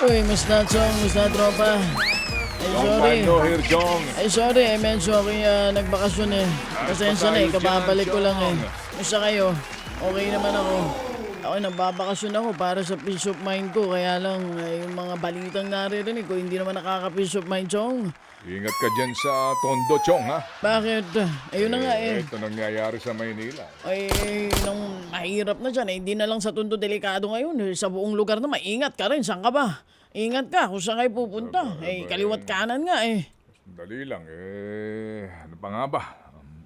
Uy, mas na chong, mas na tropa. Ay, Long sorry. time no hear, Jong. Ay, sorry. Ay, medyo ako uh, nagbakasyon eh. Pasensya na eh. Kababalik ko lang eh. Musta kayo? Okay naman ako. Ako, nagbabakasyon ako para sa peace of mind ko. Kaya lang, eh, yung mga balitang naririnig ko, hindi naman nakaka-peace of mind, Chong. Ingat ka dyan sa Tondo, Chong, ha? Bakit? Ayun na nga eh. Ito nangyayari sa Maynila. Ay, nung mahirap na dyan, eh, hindi na lang sa tundo delikado ngayon. Eh, Sa buong lugar na, maingat ka rin. Saan ka ba? Ingat ka kung saan kayo pupunta. Eh, kaliwat kanan nga eh. Dali lang, eh. Ano pa nga ba?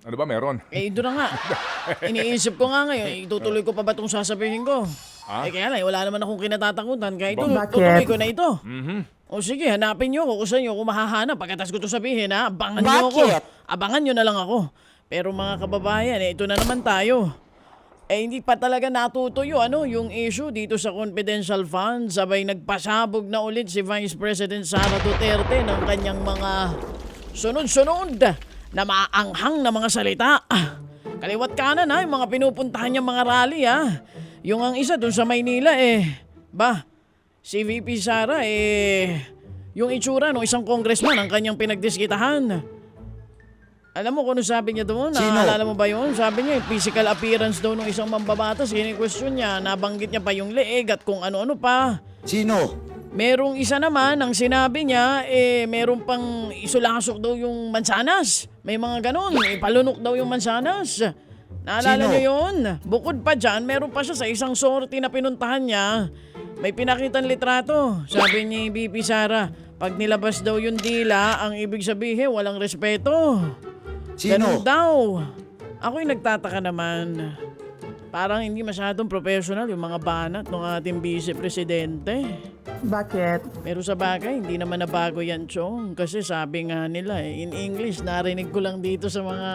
Ano ba meron? Eh, doon na nga. Iniisip ko nga ngayon, itutuloy ko pa ba itong sasabihin ko? Ha? Eh, kaya lang, eh, wala naman akong kinatatakutan. Kaya ito, Bakit? tutuloy ko na ito. Mhm. O sige, hanapin niyo ako kung saan niyo ako mahahanap. Pagkatas ko ito sabihin, ha? Abangan niyo ako. Bakit? Abangan niyo na lang ako. Pero mga kababayan, eh, ito na naman tayo. Eh, hindi pa talaga natutuyo ano, yung issue dito sa confidential funds. Sabay nagpasabog na ulit si Vice President Sara Duterte ng kanyang mga sunod-sunod na maanghang na mga salita. Kaliwat kanan ha, yung mga pinupuntahan niyang mga rally ha. Yung ang isa dun sa Maynila eh, ba, si VP Sara eh, yung itsura ng isang congressman ang kanyang pinagdiskitahan. Alam mo kung ano sabi niya doon? Sino? Naalala mo ba yun? Sabi niya, yung physical appearance daw ng isang mambabatas. Kini-question niya, nabanggit niya pa yung leeg at kung ano-ano pa. Sino? Merong isa naman, ang sinabi niya, eh, meron pang isulasok daw yung mansanas. May mga ganon, eh, palunok daw yung mansanas. Naalala Sino? niyo yun? Bukod pa dyan, meron pa siya sa isang sorty na pinuntahan niya. May pinakitang litrato. Sabi ni BP Sara, pag nilabas daw yung dila, ang ibig sabihin, walang respeto. Ganun Sino? daw. Ako'y nagtataka naman. Parang hindi masyadong professional yung mga banat ng ating vice-presidente. Bakit? Pero sa bagay, hindi naman nabago yan, Chong. Kasi sabi nga nila, eh, in English, narinig ko lang dito sa mga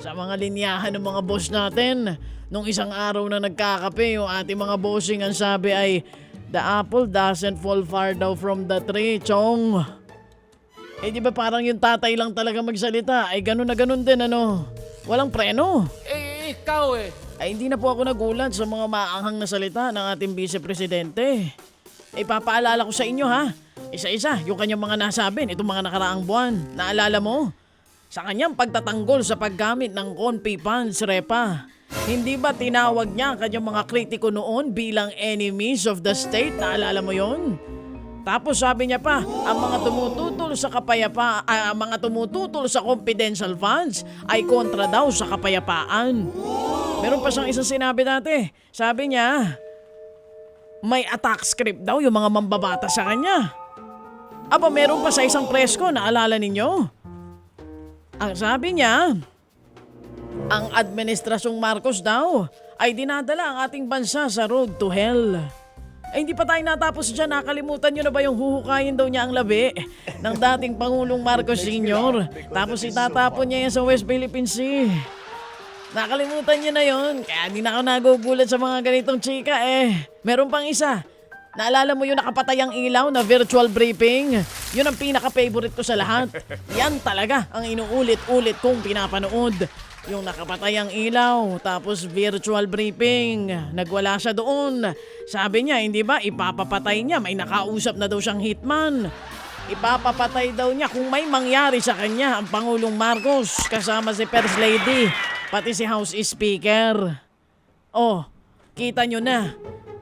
sa mga linyahan ng mga boss natin. Nung isang araw na nagkakape, yung ating mga bossing ang sabi ay, The apple doesn't fall far down from the tree, Chong. Eh di ba parang yung tatay lang talaga magsalita, ay ganun na ganun din, ano? Walang preno. Eh, ikaw eh. Ay hindi na po ako nagulat sa mga maanghang na salita ng ating vice-presidente. Eh papaalala ko sa inyo ha, isa-isa yung kanyang mga nasabi itong mga nakaraang buwan. Naalala mo? Sa kanyang pagtatanggol sa paggamit ng Conpi funds, Repa. Hindi ba tinawag niya ang kanyang mga kritiko noon bilang enemies of the state? Naalala mo yon? Tapos sabi niya pa, ang mga tumututol sa kapayapa, ah, ang mga tumututol sa confidential funds ay kontra daw sa kapayapaan. Meron pa siyang isang sinabi dati. Sabi niya, may attack script daw yung mga mambabata sa kanya. Aba, meron pa sa isang presko, naalala ninyo? Ang sabi niya, ang administrasyong Marcos daw ay dinadala ang ating bansa sa road to hell. Ay hindi pa tayo natapos dyan, nakalimutan nyo na ba yung huhukayin daw niya ang labi ng dating Pangulong Marcos Sr. Tapos itatapon niya yan sa West Philippine Sea. Nakalimutan niyo na yon, kaya di na ako nagugulat sa mga ganitong chika eh. Meron pang isa. Naalala mo yung nakapatay ang ilaw na virtual briefing? Yun ang pinaka-favorite ko sa lahat. Yan talaga ang inuulit-ulit kong pinapanood. Yung nakapatay ang ilaw, tapos virtual briefing. Nagwala siya doon. Sabi niya, hindi ba, ipapapatay niya. May nakausap na daw siyang hitman. Ipapapatay daw niya kung may mangyari sa kanya ang Pangulong Marcos kasama si First Lady, pati si House Speaker. Oh, kita nyo na.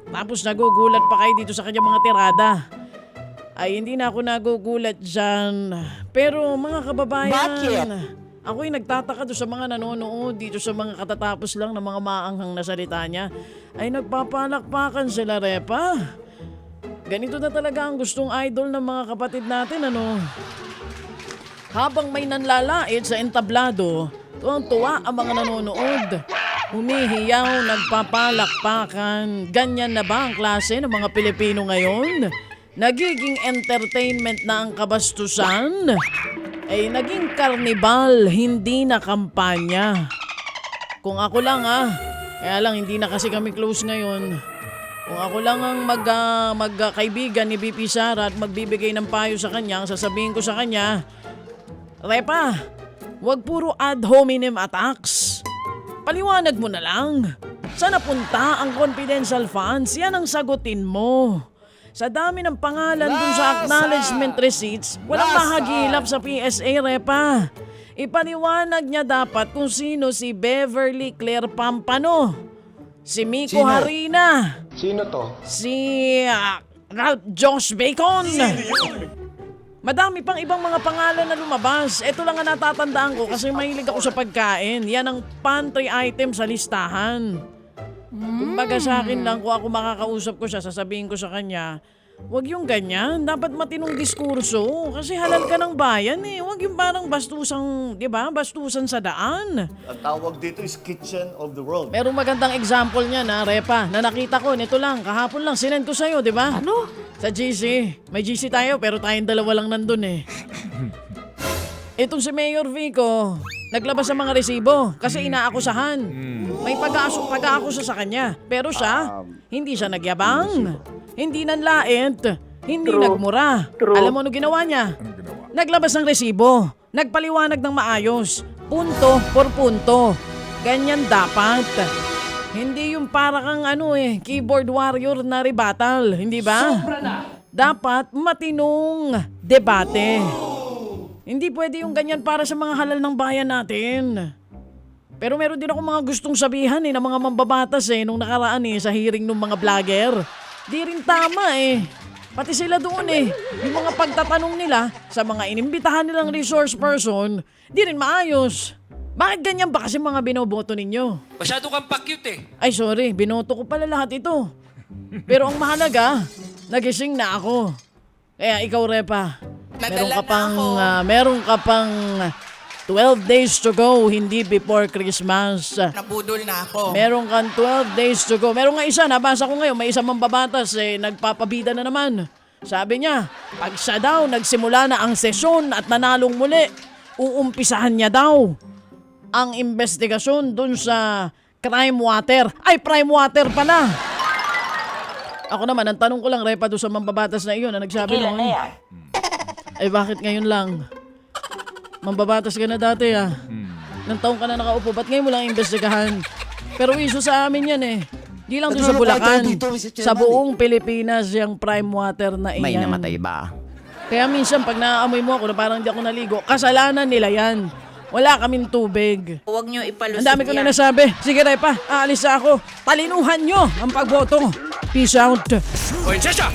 Tapos nagugulat pa kayo dito sa kanyang mga tirada. Ay, hindi na ako nagugulat dyan. Pero mga kababayan, Bakit? Ako'y nagtataka doon sa mga nanonood dito sa mga katatapos lang ng mga maanghang na salita niya. Ay, nagpapalakpakan sila, Repa. Ganito na talaga ang gustong idol ng mga kapatid natin, ano? Habang may nanlalait sa entablado, tuwang-tuwa ang mga nanonood. Humihiyaw, nagpapalakpakan. Ganyan na ba ang klase ng mga Pilipino ngayon? Nagiging entertainment na ang kabastusan? Ay naging karnibal, hindi na kampanya. Kung ako lang ah, kaya lang hindi na kasi kami close ngayon. Kung ako lang ang mag, ah, magkaibigan ni BP Sara at magbibigay ng payo sa kanya, ang sasabihin ko sa kanya, Repa, wag puro ad hominem attacks. Paliwanag mo na lang. Saan napunta ang confidential funds? Yan ang sagutin mo. Sa dami ng pangalan dun sa acknowledgement receipts, walang mahagilap sa PSA, Repa. Ipaniwanag niya dapat kung sino si Beverly Claire Pampano. Si Miko Sino? Harina. Sino to? Si ah, Ralph Josh Bacon. Madami pang ibang mga pangalan na lumabas. Ito lang ang natatandaan ko kasi mahilig ako sa pagkain. Yan ang pantry item sa listahan. Kumbaga sa akin lang, kung ako makakausap ko siya, sasabihin ko sa kanya, Huwag yung ganyan. Dapat matinong diskurso. Kasi halal ka ng bayan eh. Huwag yung parang bastusang, di ba? Bastusan sa daan. Ang tawag dito is Kitchen of the World. Merong magandang example niya na, Repa, na nakita ko, nito lang, kahapon lang, sinend ko sa'yo, di ba? Ano? Sa GC. May GC tayo, pero tayong dalawa lang nandun eh. Itong si Mayor Vico, naglabas ng mga resibo kasi inaakusahan. May pag-aaso, pag-aakusa sa kanya. Pero siya, hindi siya nagyabang. Hindi nanlait. Hindi nagmura. Alam mo ano ginawa niya? Anong ginawa? Naglabas ng resibo. Nagpaliwanag ng maayos. Punto por punto. Ganyan dapat. Hindi yung para kang ano eh, keyboard warrior na rebuttal, hindi ba? Dapat matinong debate. Hindi pwede yung ganyan para sa mga halal ng bayan natin. Pero meron din ako mga gustong sabihan eh, ng mga mambabatas eh, nung nakaraan eh, sa hearing ng mga vlogger. Di rin tama eh. Pati sila doon eh. Yung mga pagtatanong nila sa mga inimbitahan nilang resource person, di rin maayos. Bakit ganyan ba kasi mga binoboto ninyo? Masyado kang pa-cute eh. Ay sorry, binoto ko pala lahat ito. Pero ang mahalaga, nagising na ako. Kaya ikaw, Repa, meron ka pang, ah, meron ka pang 12 days to go, hindi before Christmas. Nabudol na ako. Meron kang 12 days to go. Meron nga isa, nabasa ko ngayon, may isang mambabatas, eh, nagpapabida na naman. Sabi niya, pag siya daw nagsimula na ang sesyon at nanalong muli, uumpisahan niya daw ang investigasyon dun sa crime water. Ay, prime water pala. Ako naman, ang tanong ko lang, Repa, doon sa mambabatas na iyon na nagsabi noon. Ay, bakit ngayon lang? Mambabatas ka na dati ah. Nang taong ka na nakaupo, ba't ngayon mo lang imbestigahan? Pero iso sa amin yan eh. Di lang doon sa Bulacan. dito, Sa buong Pilipinas, yung prime water na iyan. May namatay ba? Kaya minsan pag naaamoy mo ako na parang hindi ako naligo, kasalanan nila yan. Wala kaming tubig. Huwag niyo ipalusot Ang dami ko na nasabi. Sige, Repa, aalis ako. Talinuhan nyo ang pagboto. Peace out. Oy, Chesha!